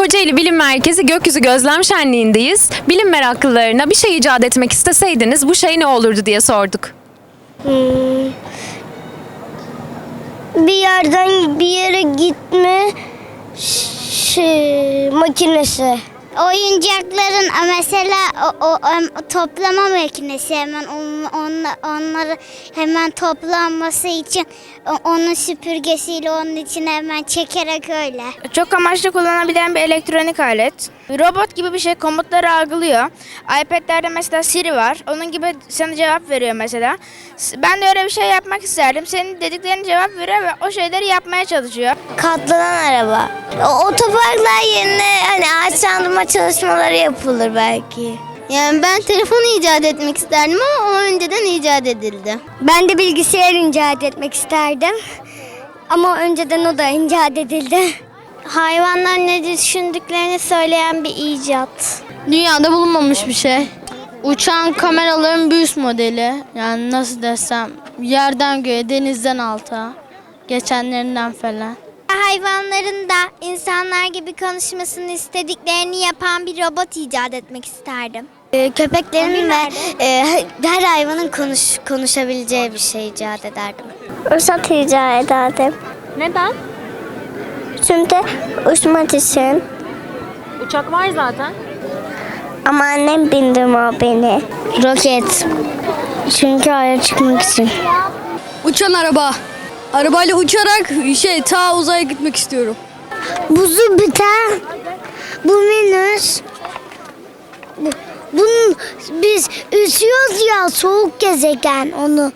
Kocaeli Bilim Merkezi Gökyüzü Gözlem Şenliği'ndeyiz. Bilim meraklılarına bir şey icat etmek isteseydiniz bu şey ne olurdu diye sorduk. bir yerden bir yere gitme şey, makinesi. Oyuncakların mesela o, o, toplama makinesi hemen on, onla- onları hemen toplanması için onun süpürgesiyle onun için hemen çekerek öyle. Çok amaçlı kullanabilen bir elektronik alet. Robot gibi bir şey komutları algılıyor. iPad'lerde mesela Siri var. Onun gibi sana cevap veriyor mesela. Ben de öyle bir şey yapmak isterdim. Senin dediklerini cevap veriyor ve o şeyleri yapmaya çalışıyor. Katlanan araba. Otoparklar yerine hani ağaçlandırma çalışmaları yapılır belki. Yani ben telefonu icat etmek isterdim ama o önceden icat edildi. Ben de bilgisayar icat etmek isterdim. Ama önceden o da icat edildi. Hayvanlar ne düşündüklerini söyleyen bir icat. Dünyada bulunmamış bir şey. Uçan kameraların bir üst modeli. Yani nasıl desem yerden göğe, denizden alta. Geçenlerinden falan. Hayvanların da insanlar gibi konuşmasını istediklerini yapan bir robot icat etmek isterdim. Ee, köpeklerin ve e, her hayvanın konuş, konuşabileceği bir şey icat ederdim. Uçak icat ederdim. Neden? Çünkü uçmak için. Uçak var zaten. Ama annem bindim o beni. Roket. Çünkü aya çıkmak için. Uçan araba. Arabayla uçarak şey ta uzaya gitmek istiyorum. Buzu biter. Bu minus. Bu, bunun biz üşüyoruz ya soğuk gezegen onu.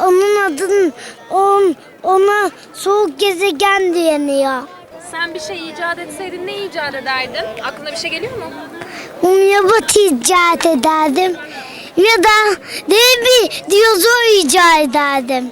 Onun adını on, ona soğuk gezegen deniyor. Sen bir şey icat etseydin ne icat ederdin? Aklına bir şey geliyor mu? Onu yabat icat ederdim. Ya da dev bir dinozor icat ederdim.